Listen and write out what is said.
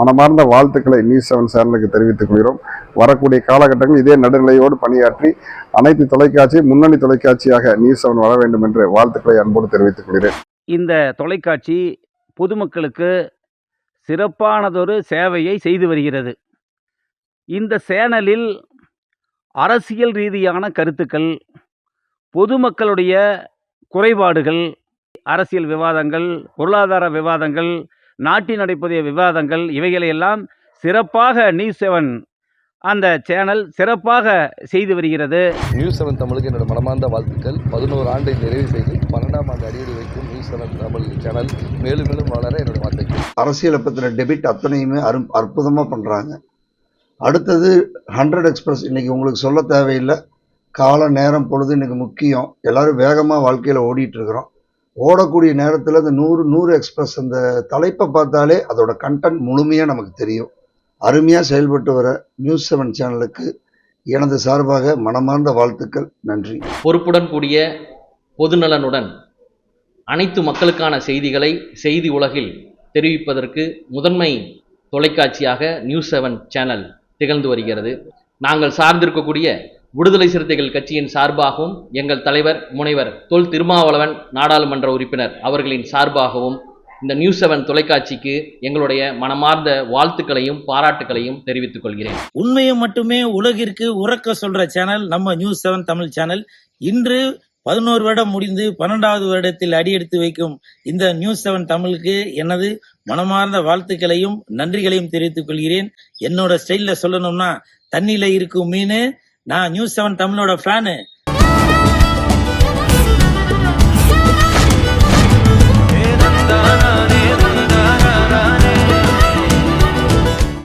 மனமார்ந்த வாழ்த்துக்களை news seven சேனலுக்கு தெரிவித்துக் கொள்கிறோம். வரக்கூடிய காலகட்டங்கள் இதே நடுநிலையோடு பணியாற்றி அனைத்து தொலைக்காட்சி முன்னணி தொலைக்காட்சியாக நியூஸ் செவன் வர வேண்டும் என்று வாழ்த்துக்களை அன்போடு தெரிவித்துக் கொள்கிறேன். இந்த தொலைக்காட்சி பொதுமக்களுக்கு சிறப்பானதொரு சேவையை செய்து வருகிறது. இந்த சேனலில் அரசியல் ரீதியான கருத்துக்கள் பொதுமக்களுடைய குறைபாடுகள் அரசியல் விவாதங்கள் பொருளாதார விவாதங்கள் நாட்டின் நடைபெறிய விவாதங்கள் இவைகளையெல்லாம் சிறப்பாக நியூஸ் செவன் அந்த சேனல் சிறப்பாக செய்து வருகிறது. நியூஸ் செவன் தமிழுக்கு என்னோட மனமார்ந்த வாழ்த்துக்கள். பதினோரு ஆண்டை நிறைவு செய்து பன்னெண்டாம் ஆண்டு அடியெடு வைக்கும் நியூஸ் செவன் தமிழ் சேனல் மேலும் மேலும் வளர என்னோட வாழ்த்துக்கள். அரசியலை பற்றின டெபிட் அத்தனையுமே அரும் அற்புதமாக பண்ணுறாங்க அடுத்தது ஹண்ட்ரட் எக்ஸ்பிரஸ் இன்னைக்கு உங்களுக்கு சொல்ல தேவையில்லை. கால நேரம் பொழுது இன்னைக்கு முக்கியம். எல்லாரும் வேகமாக வாழ்க்கையில் ஓடிட்டு இருக்கிறோம். ஓடக்கூடிய நேரத்தில் அந்த நூறு நூறு எக்ஸ்பிரஸ் அந்த தலைப்பை பார்த்தாலே அதோட கண்டென்ட் முழுமையாக நமக்கு தெரியும். அருமையாக செயல்பட்டு வர நியூஸ் செவன் சேனலுக்கு எனது சார்பாக மனமார்ந்த வாழ்த்துக்கள். நன்றி. பொறுப்புடன் கூடிய பொதுநலனுடன் அனைத்து மக்களுக்கான செய்திகளை செய்தி உலகில் தெரிவிப்பதற்கு முதன்மை தொலைக்காட்சியாக நியூஸ் செவன் சேனல் திகழ்ந்து வருகிறது. நாங்கள் சார்ந்திருக்கக்கூடிய விடுதலை சிறுத்தைகள் கட்சியின் சார்பாகவும் எங்கள் தலைவர் முனைவர் தொல் திருமாவளவன் நாடாளுமன்ற உறுப்பினர் அவர்களின் சார்பாகவும் இந்த நியூஸ் செவன் தொலைக்காட்சிக்கு எங்களுடைய மனமார்ந்த வாழ்த்துக்களையும் பாராட்டுக்களையும் தெரிவித்துக் கொள்கிறேன். உண்மையை மட்டுமே உலகிற்கு உறக்க சொல்ற சேனல் நம்ம நியூஸ் செவன் தமிழ் சேனல். இன்று பதினோரு வருடம் முடிந்து பன்னெண்டாவது வருடத்தில் அடியெடுத்து வைக்கும் இந்த நியூஸ் செவன் தமிழுக்கு எனது மனமார்ந்த வாழ்த்துக்களையும் நன்றிகளையும் தெரிவித்துக் கொள்கிறேன். என்னோட ஸ்டைல்ல சொல்லணும்னா தண்ணியில இருக்கும் மீன் நான் நியூஸ் செவன் தமிழோட ஃபேனு